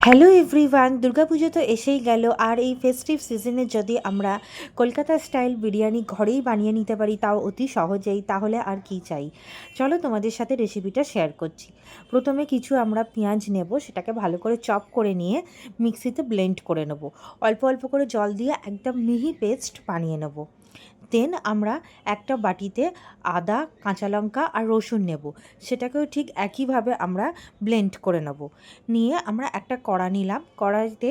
Hello everyone Durga Puja তো এসেই গেল। আর এই ফেস্টিভ সিজনে যদি আমরা কলকাতা স্টাইল বিরিয়ানি ঘরেই বানিয়ে নিতে পারি, তাও অতি সহজেই, তাহলে আর কি চাই? চলো তোমাদের সাথে রেসিপিটা শেয়ার করছি। প্রথমে কিছু আমরা পেঁয়াজ নেব, সেটাকে ভালো করে চপ করে নিয়ে মিক্সিতে ব্লেন্ড করে নেব। অল্প অল্প করে জল দিয়ে একদম মিহি পেস্ট বানিয়ে নেব। দেন আমরা একটা বাটিতে আদা, কাঁচা লঙ্কা আর রসুন নেব। সেটাকেও ঠিক একইভাবে আমরা ব্লেন্ড করে নেব। নিয়ে আমরা একটা কড়া নিলাম। কড়াইতে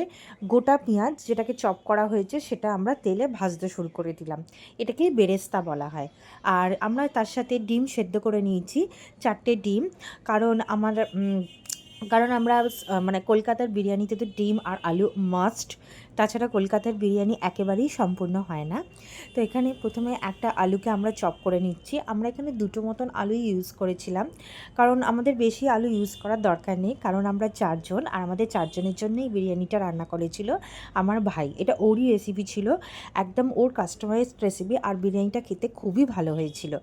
গোটা পেঁয়াজ যেটাকে চপ করা হয়েছে সেটা আমরা তেলে ভাজতে শুরু করে দিলাম। এটাকেই বেরেস্তা বলা হয়। আর আমরা তার সাথে ডিম সেদ্ধ করে নিয়েছি, চারটে ডিম। কারণ আমার কারণ আমরা মানে কলকাতার বিরিয়ানিতে তো ডিম আর আলু মাস্ট তাছাড়া কলকাতার বিরিয়ানি একেবারেই সম্পূর্ণ হয় না। তো এখানে প্রথমে একটা আলুকে আমরা চপ করে নিচ্ছি। আমরা এখানে দুটো মতন আলু ইউজ করেছিলাম। কারণ আমাদের বেশি আলু ইউজ করার দরকার নেই। কারণ আমরা চারজন আর আমাদের চারজনের জন্যই বিরিয়ানিটা রান্না করেছিল আমার ভাই। এটা ওরই রেসিপি ছিল। একদম ওর কাস্টমাইজড রেসিপি আর বিরিয়ানিটা খেতে খুবই ভালো হয়েছিল।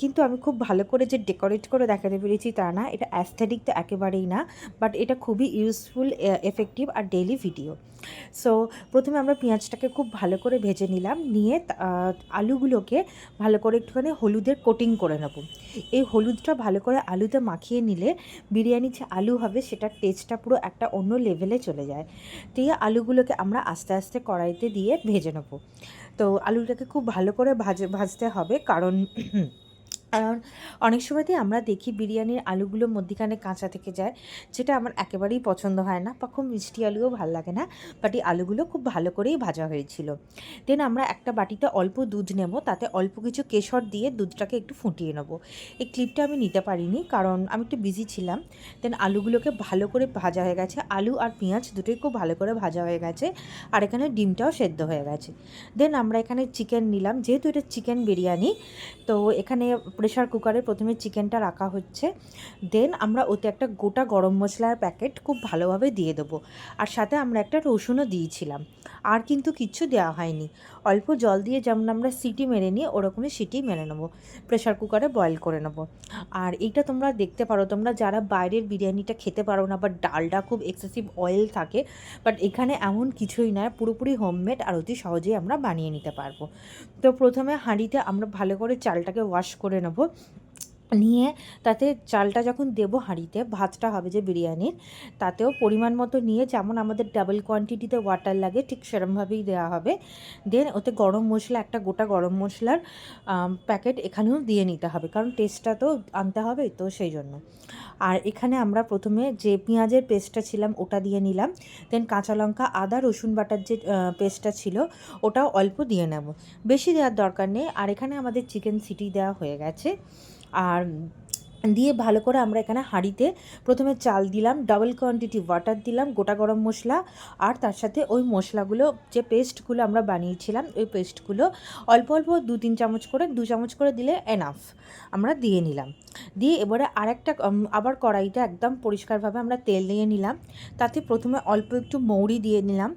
কিন্তু আমি খুব ভালো করে যে ডেকোরেট করে দেখাতে পেরেছি তা না। এটা অ্যাস্থেটিক তো একেবারেই না। বাট এটা খুবই ইউজফুল এফেক্টিভ আর ডেইলি ভিডিও সো প্রথমে আমরা পেঁয়াজটাকে খুব ভালো করে ভেজে নিলাম। নিয়ে আলুগুলোকে ভালো করে একটুখানি হলুদের কোটিং করে নেব। এই হলুদটা ভালো করে আলুতে মাখিয়ে নিলে বিরিয়ানি যে আলু হবে, সেটার টেস্টটা পুরো একটা অন্য লেভেলে চলে যায়। দিয়ে আলুগুলোকে আমরা আস্তে আস্তে কড়াইতে দিয়ে ভেজে নেব। তো, আলুটাকে খুব ভালো করে ভাজে, ভাজতে হবে। কারণ কারণ অনেক সময়তেই আমরা দেখি বিরিয়ানির আলুগুলো মধ্যিখানে কাঁচা থেকে যায়, যেটা আমার একেবারেই পছন্দ হয় না। বা খুব মিষ্টি আলুও ভালো লাগে না বাট এই আলুগুলো খুব ভালো করেই ভাজা হয়েছিল। দেন আমরা একটা বাটিতে অল্প দুধ নেব, তাতে অল্প কিছু কেশর দিয়ে দুধটাকে একটু ফুটিয়ে নেব। এই ক্লিপটা আমি নিতে পারিনি, কারণ আমি একটু বিজি ছিলাম। দেন আলুগুলোকে ভালো করে ভাজা হয়ে গেছে। আলু আর পেঁয়াজ দুটোই খুব ভালো করে ভাজা হয়ে গেছে, আর এখানে ডিমটাও সেদ্ধ হয়ে গেছে। দেন আমরা এখানে চিকেন নিলাম, যেহেতু এটা চিকেন বিরিয়ানি, তো এখানে প্রেশার কুকারে প্রথমে চিকেনটা রাখা হচ্ছে। দেন আমরা ওতে একটা গোটা গরম মশলার প্যাকেট খুব ভালোভাবে দিয়ে দেবো। আর সাথে আমরা একটা রসুনও দিয়েছিলাম। আর কিন্তু কিচ্ছু দেওয়া হয়নি। অল্প জল দিয়ে যেমন আমরা সিটি মেরে নিই, ওরকমই সিটি মেরে নেব। প্রেশার কুকারে বয়েল করে নেব। আর এইটা তোমরা দেখতে পারো, তোমরা যারা বাইরের বিরিয়ানিটা খেতে পারো না বা ডালটা খুব এক্সেসিভ অয়েল থাকে বাট এখানে এমন কিছুই নয় পুরোপুরি হোমমেড আর অতি সহজেই আমরা বানিয়ে নিতে পারব। তো প্রথমে হাঁড়িতে আমরা ভালো করে চালটাকে ওয়াশ করে নেব। নিয়ে তাতে চালটা যখন দেবো হাঁড়িতে, ভাতটা হবে যে বিরিয়ানির, তাতেও পরিমাণ মতো নিয়ে যেমন আমাদের ডাবল কোয়ান্টিটিতে ওয়াটার লাগে, ঠিক সেরমভাবেই দেওয়া হবে। দেন ওতে গরম মশলা, একটা গোটা গরম মশলার প্যাকেট এখানেও দিয়ে নিতে হবে, কারণ টেস্টটা তো আনতে হবে তো সেই জন্য। আর এখানে আমরা প্রথমে যে পেঁয়াজের পেস্টটা ছিলাম, ওটা দিয়ে নিলাম। দেন কাঁচা লঙ্কা, আদা, রসুন বাটার যে পেস্টটা ছিল, ওটাও অল্প দিয়ে নেব। বেশি দেওয়ার দরকার নেই, আর এখানে আমাদের চিকেন সিটি দেওয়া হয়ে গেছে। আর দিয়ে ভালো করে আমরা এখানে হাঁড়িতে প্রথমে চাল দিলাম ডাবল কোয়ান্টিটি ওয়াটার দিলাম, গোটা গরম মশলা আর তার সাথে ওই মশলাগুলো, যে পেস্টগুলো আমরা বানিয়েছিলাম, ওই পেস্টগুলো অল্প অল্প দু তিন চামচ করে, দু চামচ করে দিলে এনাফ আমরা দিয়ে নিলাম। দিয়ে এবারে আরেকটা আবার কড়াইতে একদম পরিষ্কারভাবে আমরা তেল দিয়ে নিলাম। তাতে প্রথমে অল্প একটু মৌরি দিয়ে নিলাম।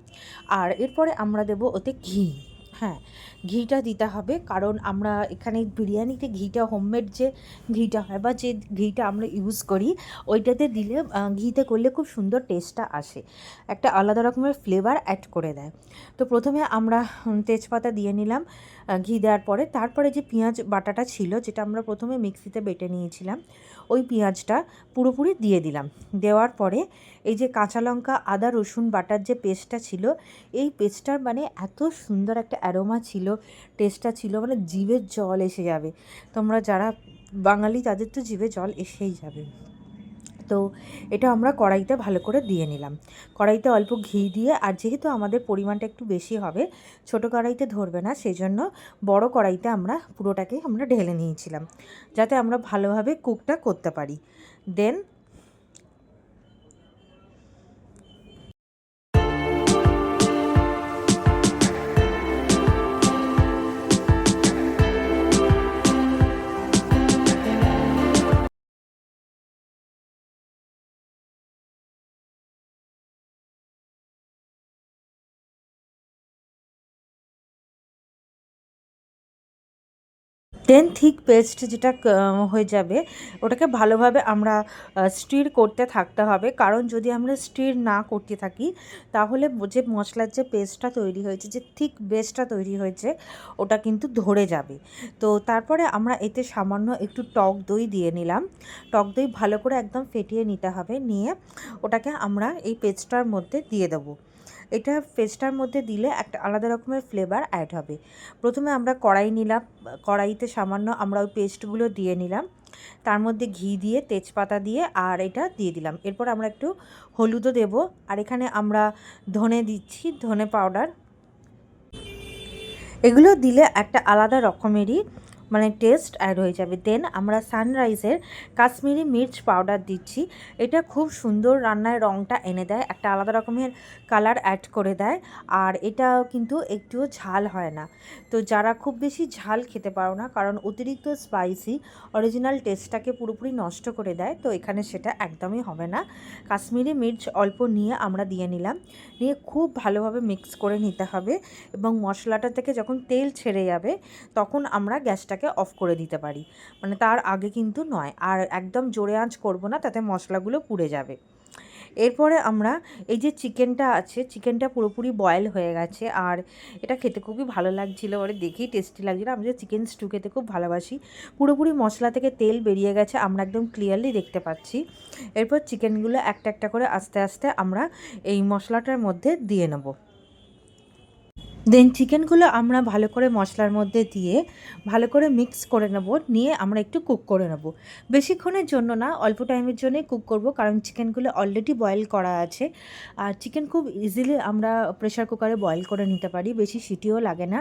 আর এরপরে আমরা দেবো ওতে ঘি। হ্যাঁ ঘিটা দিতে হবে। কারণ আমরা এখানে বিরিয়ানিতে ঘিটা হোমমেড যে ঘিটা হয় বা যে ঘিটা আমরা ইউজ করি, ওইটাতে দিলে ঘিতে করলে খুব সুন্দর টেস্টটা আসে। একটা আলাদা রকমের ফ্লেভার অ্যাড করে দেয়। তো প্রথমে আমরা তেজপাতা দিয়ে নিলাম ঘি দেওয়ার পরে। তারপরে যে পেঁয়াজ বাটাটা ছিল, যেটা আমরা প্রথমে মিক্সিতে বেটে নিয়েছিলাম, ওই পেঁয়াজটা পুরোপুরি দিয়ে দিলাম। দেওয়ার পরে এই যে কাঁচা লঙ্কা, আদা, রসুন বাটার যে পেস্টটা ছিল, এই পেস্টটার মানে এত সুন্দর একটা অ্যারোমা ছিল টেস্টটা ছিল মানে জিভের জল এসে যাবে। তোমরা যারা বাঙালি, তাদের তো জিভে জল এসেই যাবে। তো এটা আমরা কড়াইতে ভালো করে দিয়ে নিলাম। কড়াইতে অল্প ঘি দিয়ে, আর যেহেতু আমাদের পরিমাণটা একটু বেশি হবে, ছোটো কড়াইতে ধরবে না সেই জন্য বড় কড়াইতে আমরা পুরোটাকে আমরা ঢেলে নিয়েছিলাম, যাতে আমরা ভালোভাবে কুকটা করতে পারি। দেন দেন থিক পেস্ট যেটা হয়ে যাবে, ওটাকে ভালোভাবে আমরা স্টির করতে থাকতে হবে। কারণ যদি আমরা স্টির না করতে থাকি, তাহলে যে মশলার যে পেস্টটা তৈরি হয়েছে, যে থিক বেসটা তৈরি হয়েছে, ওটা কিন্তু ধরে যাবে। তো তারপরে আমরা এতে সামান্য একটু টক দই দিয়ে নিলাম। টক দই ভালো করে একদম ফেটিয়ে নিতে হবে। নিয়ে ওটাকে আমরা এই পেস্টটার মধ্যে দিয়ে দেবো। এটা পেস্টটার মধ্যে দিলে একটা আলাদা রকমের ফ্লেভার অ্যাড হবে। প্রথমে আমরা কড়াই নিলাম, কড়াইতে সামান্য আমরা ওই পেস্টগুলো দিয়ে নিলাম। তার মধ্যে ঘি দিয়ে, তেজপাতা দিয়ে আর এটা দিয়ে দিলাম। এরপর আমরা একটু হলুদও দেব। আর এখানে আমরা ধনে দিচ্ছি, ধনে পাউডার এগুলো দিলে একটা আলাদা রকমেরই মানে টেস্ট অ্যাড হয়ে যাবে। দেন আমরা সানরাইজের কাশ্মীরি মির্চ পাউডার দিচ্ছি। এটা খুব সুন্দর রান্নায় রঙটা এনে দেয়, একটা আলাদা রকমের কালার অ্যাড করে দেয়, আর এটা কিন্তু একটুও ঝাল হয় না। তো যারা খুব বেশি ঝাল খেতে পারো না, কারণ অতিরিক্ত স্পাইসি অরিজিনাল টেস্টটাকে পুরোপুরি নষ্ট করে দেয়, তো এখানে সেটা একদমই হবে না। কাশ্মীরি মির্চ অল্প নিয়ে আমরা দিয়ে নিলাম। নিয়ে খুব ভালোভাবে মিক্স করে নিতে হবে এবং মশলাটা থেকে যখন তেল ছেড়ে যাবে, তখন আমরা গ্যাসটাকে অফ করে দিতে পারি। মানে তার আগে কিন্তু নয়। আর একদম জোরে আঁচ করব না, তাতে মশলাগুলো পুড়ে যাবে। এরপরে আমরা এই যে চিকেনটা আছে, চিকেনটা পুরোপুরি বয়েল হয়ে গেছে। আর এটা খেতে খুবই ভালো লাগছিল ওরে দেখেই টেস্টি লাগছিল। আমি যে চিকেন স্টু খেতে খুব ভালোবাসি। পুরোপুরি মশলা থেকে তেল বেরিয়ে গেছে, আমরা একদম ক্লিয়ারলি দেখতে পাচ্ছি। এরপর চিকেনগুলো একটা একটা করে আস্তে আস্তে আমরা এই মশলাটার মধ্যে দিয়ে নেব। দেন চিকেনগুলো আমরা ভালো করে মশলার মধ্যে দিয়ে ভালো করে মিক্স করে নেব, নিয়ে আমরা একটু কুক করে নেব। বেশিক্ষণের জন্য না, অল্প টাইমের জন্যই কুক করব, কারণ চিকেনগুলো অলরেডি বয়েল করা আছে। আর চিকেন খুব ইজিলি আমরা প্রেশার কুকারে বয়েল করে নিতে পারি, বেশি সিটিও লাগে না।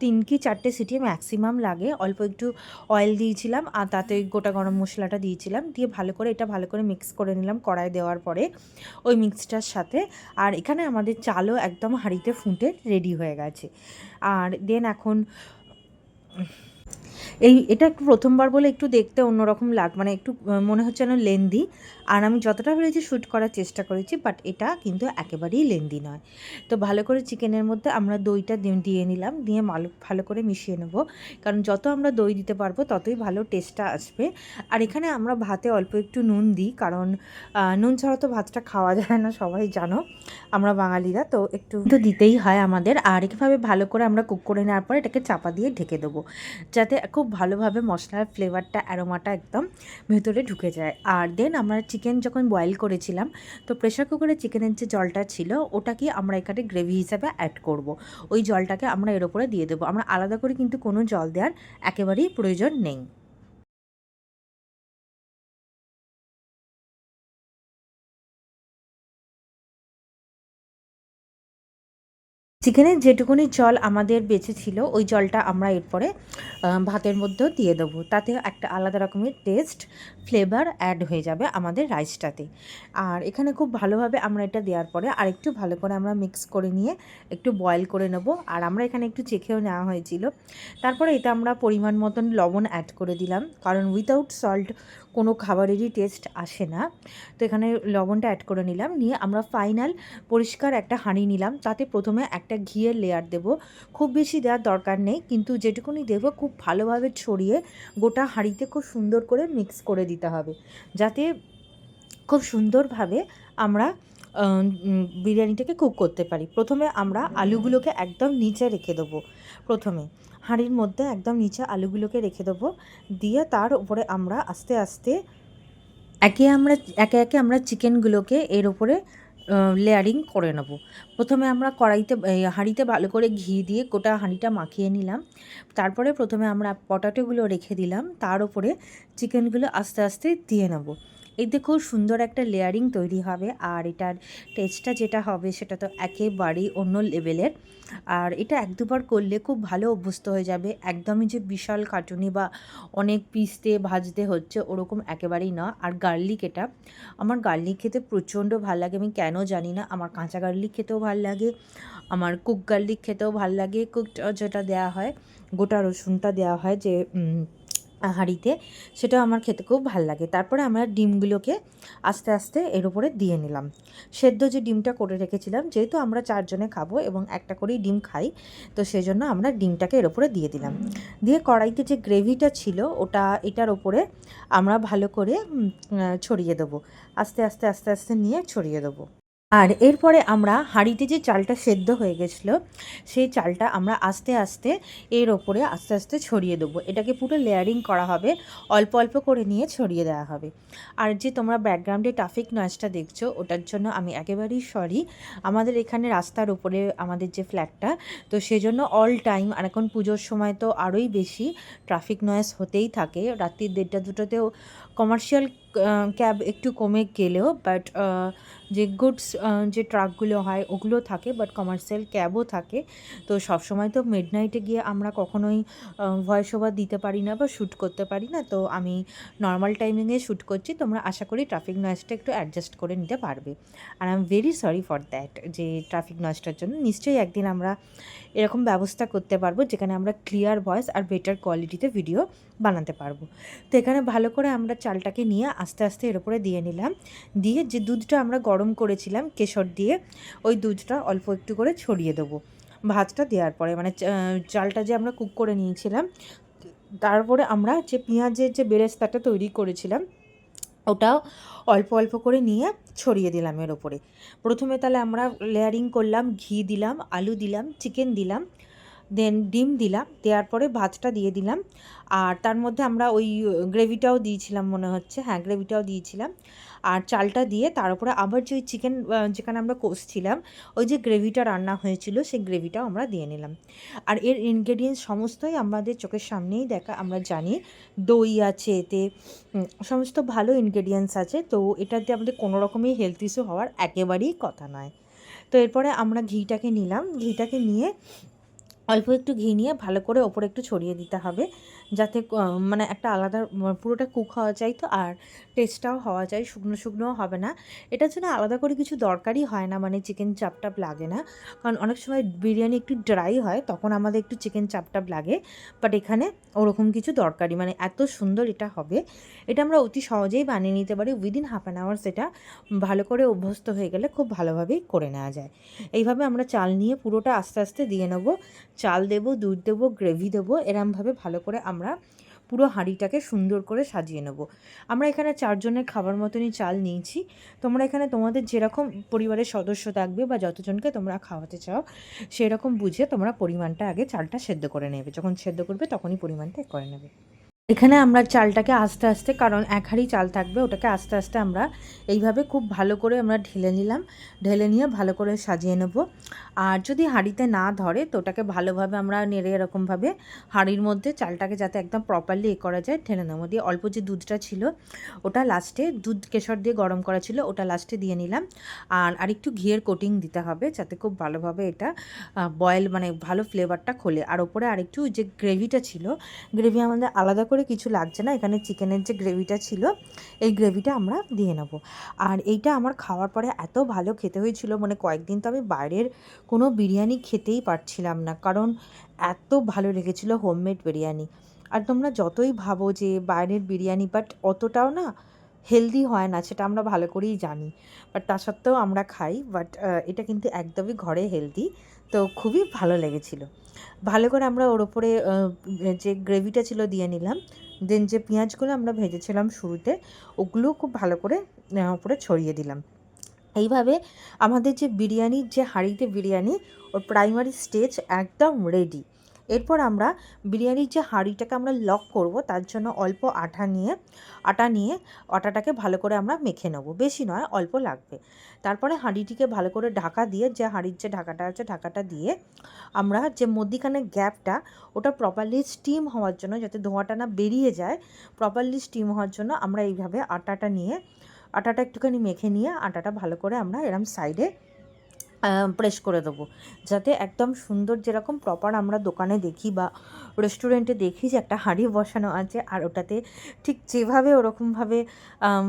তিন কি চারটে সিটি ম্যাক্সিমাম লাগে, অল্প একটু অয়েল দিয়েছিলাম, আর তাতে গোটা গরম মশলাটা দিয়েছিলাম, দিয়ে ভালো করে এটা ভালো করে মিক্স করে নিলাম কড়াই দেওয়ার পরে, ওই মিক্সটার সাথে। আর এখানে আমাদের চালও একদম হাঁড়িতে ফুটে রেডি হয়ে গেছে। আর দেন এখন এই, এটা একটু প্রথমবার বলে একটু দেখতে অন্যরকম লাগ মানে একটু মনে হচ্ছে যেন লেন্দি। আর আমি যতটা পেরেছি শ্যুট করার চেষ্টা করেছি, বাট এটা কিন্তু একেবারেই লেন্দি নয়। তো ভালো করে চিকেনের মধ্যে আমরা দইটা দিয়ে নিলাম, দিয়ে মালো, ভালো করে মিশিয়ে নেব। কারণ যত আমরা দই দিতে পারব, ততই ভালো টেস্টটা আসবে। আর এখানে আমরা ভাতে অল্প একটু নুন দিই, কারণ নুন ছাড়া তো ভাতটা খাওয়া যায় না, সবাই জানো। আমরা বাঙালিরা, তো একটু তো দিতেই হয় আমাদের। আর একভাবে ভালো করে আমরা কুক করে নেওয়ার পর এটাকে চাপা দিয়ে ঢেকে দেবো। যাতে খুব ভালোভাবে মশলার ফ্লেভারটা অ্যারোমাটা একদম ভেতরে ঢুকে যায়। আর দেন আমরা চিকেন যখন বয়েল করেছিলাম, তো প্রেশার কুকারে চিকেনের যে জলটা ছিল, ওটাকে আমরা এখানে গ্রেভি হিসাবে অ্যাড করব। ওই জলটাকে আমরা এর ওপরে দিয়ে দেবো। আমরা আলাদা করে কিন্তু কোনো জল দেওয়ার একেবারেই প্রয়োজন নেই। চিকেনের যেটুকুনি জল আমাদের বেঁচে ছিল, ওই জলটা আমরা এরপরে ভাতের মধ্যেও দিয়ে দেবো। তাতে একটা আলাদা রকমের টেস্ট ফ্লেভার অ্যাড হয়ে যাবে আমাদের রাইসটাতে আর এখানে খুব ভালোভাবে আমরা এটা দেওয়ার পরে আরেকটু ভালো করে আমরা মিক্স করে নিয়ে একটু বয়েল করে নেব। আর আমরা এখানে একটু চেখেও নেওয়া হয়েছিল। তারপরে এটা আমরা পরিমাণ মতন লবণ অ্যাড করে দিলাম। কারণ উইদাউট সল্ট কোনো খাবারেরই টেস্ট আসে না। তো এখানে লবণটা অ্যাড করে নিলাম। নিয়ে আমরা ফাইনাল পরিষ্কার একটা হাঁড়ি নিলাম। তাতে প্রথমে একটা ঘিয়ের লেয়ার দেব। খুব বেশি দেওয়ার দরকার নেই, কিন্তু যেটুকুনি দেবো খুব ভালোভাবে ছড়িয়ে গোটা হাঁড়িতে খুব সুন্দর করে মিক্স করে দিতে হবে। যাতে খুব সুন্দরভাবে আমরা বিরিয়ানিটাকে কুক করতে পারি। প্রথমে আমরা আলুগুলোকে একদম নিচে রেখে দেবো। প্রথমে হাঁড়ির মধ্যে একদম নিচে আলুগুলোকে রেখে দেবো। দিয়ে তার উপরে আমরা আস্তে আস্তে একে আমরা, একে একে আমরা চিকেনগুলোকে এর ওপরে লেয়ারিং করে নেব। প্রথমে আমরা কড়াইতে হাঁড়িতে ভালো করে ঘি দিয়ে গোটা হাঁড়িটা মাখিয়ে নিলাম। তারপরে প্রথমে আমরা পটাটোগুলো রেখে দিলাম। তার উপরে চিকেনগুলো আস্তে আস্তে দিয়ে নেব। এতে খুব সুন্দর একটা লেয়ারিং তৈরি হবে আর এটার টেস্টটা যেটা হবে সেটা তো একেবারেই অন্য লেভেলের। আর এটা এক দুবার করলে খুব ভালো অভ্যস্ত হয়ে যাবে। একদমই যে বিশাল কাটুনি বা অনেক পিসতে ভাজতে হচ্ছে ওরকম একেবারেই না। আর গার্লিক এটা, আমার গার্লিক খেতে প্রচণ্ড ভালো লাগে। আমি কেন জানি না, আমার কাঁচা গার্লিক খেতেও ভালো লাগে, আমার কুক গার্লিক খেতেও ভালো লাগে। কুকড যেটা দেওয়া হয়, গোটা রসুনটা দেওয়া হয় যে হাঁড়িতে, সেটাও আমার খেতে খুব ভালো লাগে। তারপরে আমরা ডিমগুলোকে আস্তে আস্তে এর উপরে দিয়ে নিলাম। সেদ্ধ যে ডিমটা করে রেখেছিলাম, যেহেতু আমরা চারজনে খাব এবং একটা করেই ডিম খাই, তো সেই জন্য আমরা ডিমটাকে এর উপরে দিয়ে দিলাম। দিয়ে কড়াইতে যে গ্রেভিটা ছিল, ওটা, এটার ওপরে আমরা ভালো করে ছড়িয়ে দেবো। আস্তে আস্তে আস্তে আস্তে নিয়ে ছড়িয়ে দেবো। আর এরপরে আমরা হাঁড়িতে যে চালটা সেদ্ধ হয়ে গেছিল, সেই চালটা আমরা আস্তে আস্তে এর ওপরে আস্তে আস্তে ছড়িয়ে দেবো। এটাকে পুরো লেয়ারিং করা হবে, অল্প অল্প করে নিয়ে ছড়িয়ে দেওয়া হবে। আর যে তোমরা ব্যাকগ্রাউন্ডে ট্রাফিক নয়েজটা দেখছ, ওটার জন্য আমি একেবারেই সরি আমাদের এখানে রাস্তার উপরে আমাদের যে ফ্ল্যাটটা তো সেজন্য অল টাইম আর এখন পুজোর সময় তো আরোই বেশি ট্রাফিক নয়েজ হতেই থাকে। রাত্রির দেড়টা দুটোতেও কমার্শিয়াল ক্যাব একটু কমে গেলেও বাট যে গুডস যে ট্রাকগুলো হয়, ওগুলো থাকে বাট কমার্শিয়াল ক্যাবও থাকে। তো সবসময় তো মিড নাইটে গিয়ে আমরা কখনোই ভয়েস ওভার দিতে পারি না বা শ্যুট করতে পারি না। তো আমি নর্মাল টাইমিংয়ে শ্যুট করছি, তোমরা আশা করি ট্রাফিক নয়েজটা একটু অ্যাডজাস্ট করে নিতে পারবে। আর I am very sorry for that যে ট্রাফিক নয়েজটার জন্য। নিশ্চয়ই একদিন আমরা এরকম ব্যবস্থা করতে পারব, যেখানে আমরা ক্লিয়ার ভয়েস আর বেটার কোয়ালিটিতে ভিডিও বানাতে পারব। তো এখানে ভালো করে আমরা চালটাকে নিয়ে আস্তে আস্তে এর উপরে দিয়ে নিলাম। দিয়ে যে দুধটা আমরা গরম করেছিলাম কেশর দিয়ে, ওই দুধটা অল্প একটু করে ছড়িয়ে দেবো। ভাতটা দেওয়ার পরে মানে চালটা যে আমরা কুক করে নিয়েছিলাম, তারপরে আমরা যে পেঁয়াজের যে বেরেস্তাটা তৈরি করেছিলাম ওটাও অল্প অল্প করে নিয়ে ছড়িয়ে দিলাম এর ওপরে প্রথমে তাহলে আমরা লেয়ারিং করলাম, ঘি দিলাম, আলু দিলাম, চিকেন দিলাম দেন ডিম দিলাম, দেওয়ার পরে ভাতটা দিয়ে দিলাম। আর তার মধ্যে আমরা ওই গ্রেভিটাও দিয়েছিলাম মনে হচ্ছে। হ্যাঁ গ্রেভিটাও দিয়েছিলাম। আর চালটা দিয়ে তার উপরে আবার যে ওই চিকেন যেখানে আমরা কষছিলাম, ওই যে গ্রেভিটা রান্না হয়েছিল, সেই গ্রেভিটাও আমরা দিয়ে নিলাম। আর এর ইনগ্রেডিয়েন্টস সমস্তই আমাদের চোখের সামনেই দেখা, আমরা জানি। দই আছে এতে সমস্ত ভালো ইনগ্রেডিয়েন্টস আছে। তো এটাতে আমাদের কোনো রকমই হেলথ ইস্যু হওয়ার একেবারেই কথা নয়। তো এরপরে আমরা ঘিটাকে নিলাম। ঘিটাকে নিয়ে অল্প একটু ঘি নিয়ে ভালো করে ওপরে একটু ছড়িয়ে দিতে হবে। যাতে মানে একটা আলাদা পুরোটা কুক হওয়া চাই তো, আর টেস্টটাও হওয়া চাই শুকনো শুকনোও হবে না। এটার জন্য আলাদা করে কিছু দরকারই হয় না মানে চিকেন চাপটাপ লাগে না। কারণ অনেক সময় বিরিয়ানি একটু ড্রাই হয়, তখন আমাদের একটু চিকেন চাপটাপ লাগে। বাট এখানে ওরকম কিছু দরকারি মানে এত সুন্দর এটা হবে। এটা আমরা অতি সহজেই বানিয়ে নিতে পারি উইদিন হাফ অ্যান আওয়ার সেটা ভালো করে অভ্যস্ত হয়ে গেলে খুব ভালোভাবেই করে নেওয়া যায়। এইভাবে আমরা চাল নিয়ে পুরোটা আস্তে আস্তে দিয়ে নেব। চাল দেবো, দুধ দেবো গ্রেভি দেবো, এরমভাবে ভালো করে আমরা পুরো হাঁড়িটাকে সুন্দর করে সাজিয়ে নেব। আমরা এখানে চারজনের খাবার মতনই চাল নিয়েছি। তোমরা এখানে তোমাদের যেরকম পরিবারের সদস্য থাকবে বা যতজনকে তোমরা খাওয়াতে চাও, সেরকম বুঝে তোমরা পরিমাণটা আগে চালটা সেদ্ধ করে নেবে। যখন সেদ্ধ করবে তখনই পরিমাণটা করে নেবে। এখানে আমরা চালটাকে আস্তে আস্তে, কারণ এক হাঁড়ি চাল থাকবে, ওটাকে আস্তে আস্তে আমরা এইভাবে খুব ভালো করে আমরা ঢেলে নিলাম। ঢেলে নিয়ে ভালো করে সাজিয়ে নেব। আর যদি হাঁড়িতে না ধরে, তো ওটাকে ভালোভাবে আমরা নেড়ে এরকমভাবে হাঁড়ির মধ্যে চালটাকে যাতে একদম প্রপারলি এ করা যায়, ঠেলে নেব। দিয়ে অল্প যে দুধটা ছিল, ওটা লাস্টে দুধ কেশর দিয়ে গরম করা ছিল, ওটা লাস্টে দিয়ে নিলাম। আর আরেকটু ঘিয়ের কোটিং দিতে হবে, যাতে খুব ভালোভাবে এটা বয়েল মানে ভালো ফ্লেভারটা খোলে। আর ওপরে আরেকটু যে গ্রেভিটা ছিল গ্রেভি আমাদের আলাদা করে কিছু লাগছে না, এখানে চিকেনের যে গ্রেভিটা ছিল, এই গ্রেভিটা আমরা দিয়ে নেব। আর এইটা আমার খাওয়ার পরে এত ভালো খেতে হয়েছিল মানে কয়েকদিন তো আমি বাইরের কোনো বিরিয়ানি খেতেই পারছিলাম না, কারণ এত ভালো লেগেছিল হোমমেড বিরিয়ানি। আর তোমরা যতই ভাবো যে বাইরের বিরিয়ানি বাট অতটাও না হেলদি হয় না, সেটা আমরা ভালো করেই জানি। বাট তা সত্ত্বেও আমরা খাই বাট এটা কিন্তু একদমই ঘরে হেলদি তো খুবই ভালো লেগেছিলো। ভালো করে আমরা ওর ওপরে যে গ্রেভিটা ছিল দিয়ে নিলাম দেন যে পেঁয়াজগুলো আমরা ভেজেছিলাম শুরুতে ওগুলো খুব ভালো করে ওপরে ছড়িয়ে দিলাম। এইভাবে আমাদের যে বিরিয়ানির যে হাঁড়িতে বিরিয়ানি, ওর প্রাইমারি স্টেজ একদম রেডি এরপর আমরা বিরিয়ানির যে হাঁড়িটাকে আমরা লক করব, তার জন্য অল্প আটা নিয়ে আটা নিয়ে আটাটাকে ভালো করে আমরা মেখে নেব। বেশি নয়, অল্প লাগবে। তারপরে হাঁড়িটিকে ভালো করে ঢাকা দিয়ে, যে হাঁড়ির যে ঢাকাটা আছে ঢাকাটা দিয়ে আমরা যে মধ্যিখানে গ্যাপটা, ওটা প্রপারলি স্টিম হওয়ার জন্য যাতে ধোঁয়াটা না বেরিয়ে যায় প্রপারলি স্টিম হওয়ার জন্য আমরা এইভাবে আটাটা নিয়ে আটাটা একটুখানি মেখে নিয়ে আটাটা ভালো করে আমরা এরম সাইডে প্রেস করে দেবো। যাতে একদম সুন্দর যেরকম প্রপার আমরা দোকানে দেখি বা রেস্টুরেন্টে দেখি যে একটা হাঁড়ি বসানো আছে আর ওটাতে ঠিক যেভাবে ওরকমভাবে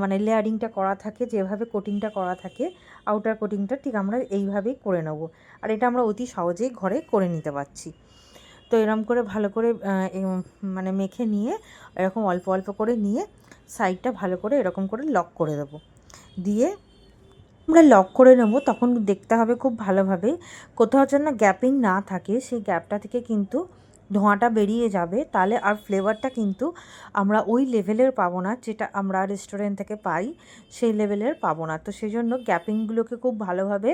মানে লেয়ারিংটা করা থাকে, যেভাবে কোটিংটা করা থাকে আউটার কোটিংটা ঠিক আমরা এইভাবেই করে নেব। আর এটা আমরা অতি সহজেই ঘরে করে নিতে পারছি। তো এরম করে ভালো করে মানে মেখে নিয়ে, এরকম অল্প অল্প করে নিয়ে সাইডটা ভালো করে এরকম করে লক করে দেবো। দিয়ে আমরা লক করে নেব, তখন দেখতে হবে খুব ভালোভাবে। কোথাও যেন গ্যাপিং না থাকে, সেই গ্যাপটা থেকে কিন্তু ধোঁয়াটা বেরিয়ে যাবে, তাহলে আর ফ্লেভারটা কিন্তু আমরা ওই লেভেলের পাবো না, যেটা আমরা রেস্টুরেন্ট থেকে পাই, সেই লেভেলের পাবো না। তো সেই জন্য গ্যাপিংগুলোকে খুব ভালোভাবে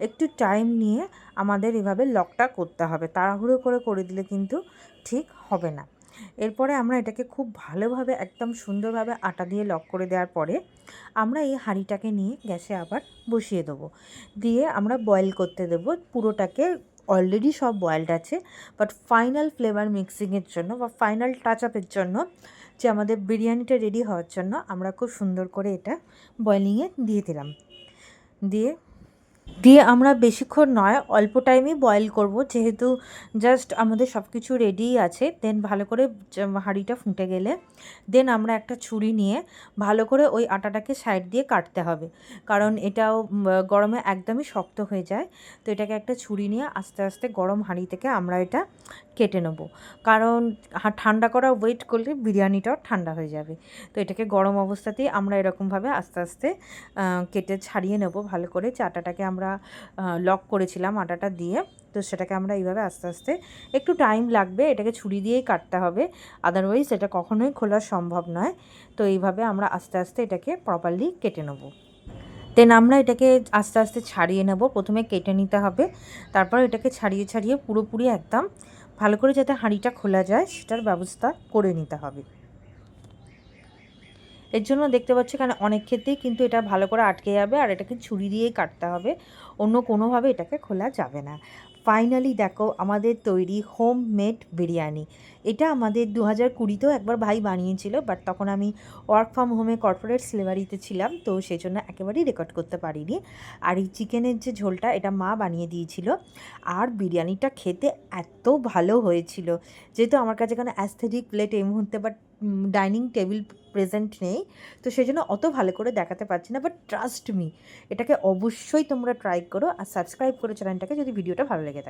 একটু টাইম নিয়ে আমাদের এভাবে লকটা করতে হবে। তাড়াহুড়ো করে করে দিলে কিন্তু ঠিক হবে না। এরপরে আমরা এটাকে খুব ভালোভাবে একদম সুন্দরভাবে আটা দিয়ে লক করে দেওয়ার পরে আমরা এই হাঁড়িটাকে নিয়ে গ্যাসে আবার বসিয়ে দেবো। দিয়ে আমরা বয়েল করতে দেবো। পুরোটাকে অলরেডি সব বয়েলড আছে। বাট ফাইনাল ফ্লেভার মিক্সিংয়ের জন্য বা ফাইনাল টাচ আপের জন্য যে আমাদের বিরিয়ানিটা রেডি হওয়ার জন্য আমরা খুব সুন্দর করে এটা বয়েলিংয়ে দিয়ে দিলাম। দিয়ে দিয়ে আমরা বেশিক্ষণ নয়, অল্প টাইমেই বয়েল করব। যেহেতু জাস্ট আমাদের সব কিছু রেডিই আছে দেন ভালো করে হাঁড়িটা ফুটে গেলে দেন আমরা একটা ছুরি নিয়ে ভালো করে ওই আটাটাকে সাইড দিয়ে কাটতে হবে। কারণ এটাও গরমে একদমই শক্ত হয়ে যায়, তো এটাকে একটা ছুরি নিয়ে আস্তে আস্তে গরম হাঁড়ি থেকে আমরা এটা কেটে নেব। কারণ ঠান্ডা করা ওয়েট করলে বিরিয়ানিটাও ঠান্ডা হয়ে যাবে। তো এটাকে গরম অবস্থাতেই আমরা এরকমভাবে আস্তে আস্তে কেটে ছাড়িয়ে নেব, ভালো করে যে আটাটাকে আমরা লক করেছিলাম আটাটা দিয়ে। তো সেটাকে আমরা এইভাবে আস্তে আস্তে একটু টাইম লাগবে, এটাকে ছুরি দিয়েই কাটতে হবে। আদারওয়াইজ এটা কখনোই খোলা সম্ভব নয়। তো এইভাবে আমরা আস্তে আস্তে এটাকে প্রপারলি কেটে নেব। দেন আমরা এটাকে আস্তে আস্তে ছাড়িয়ে নেব। প্রথমে কেটে নিতে হবে। তারপর এটাকে ছাড়িয়ে ছাড়িয়ে পুরোপুরি একদম ভালো করে যাতে হাঁড়িটা খোলা যায়, সেটার ব্যবস্থা করে নিতে হবে। এর জন্য দেখতে পাচ্ছি এখানে অনেক ক্ষেত্রেই কিন্তু এটা ভালো করে আটকে যাবে আর এটাকে ছুরি দিয়েই কাটতে হবে। অন্য কোনোভাবে এটাকে খোলা যাবে না। ফাইনালি দেখো, আমাদের তৈরি হোম মেড বিরিয়ানি। এটা আমাদের দু হাজার কুড়িতেও একবার ভাই বানিয়েছিল বাট তখন আমি ওয়ার্ক ফ্রম হোমে কর্পোরেট সিলেবারিতে ছিলাম, তো সেই জন্য একেবারেই রেকর্ড করতে পারিনি। আর এই চিকেনের যে ঝোলটা, এটা মা বানিয়ে দিয়েছিল। আর বিরিয়ানিটা খেতে এত ভালো হয়েছিল। যেহেতু আমার কাছে কোনো অ্যাস্থেটিক প্লেট এই মুহূর্তে বাট ডাইনিং টেবিল প্রেজেন্ট নেই। তো সেই জন্য অত ভালো করে দেখাতে পারছি না বাট ট্রাস্ট মি এটাকে অবশ্যই তোমরা ট্রাই করো আর সাবস্ক্রাইব করো চ্যানেলটাকে যদি ভিডিওটা ভালো লেগে থাকে।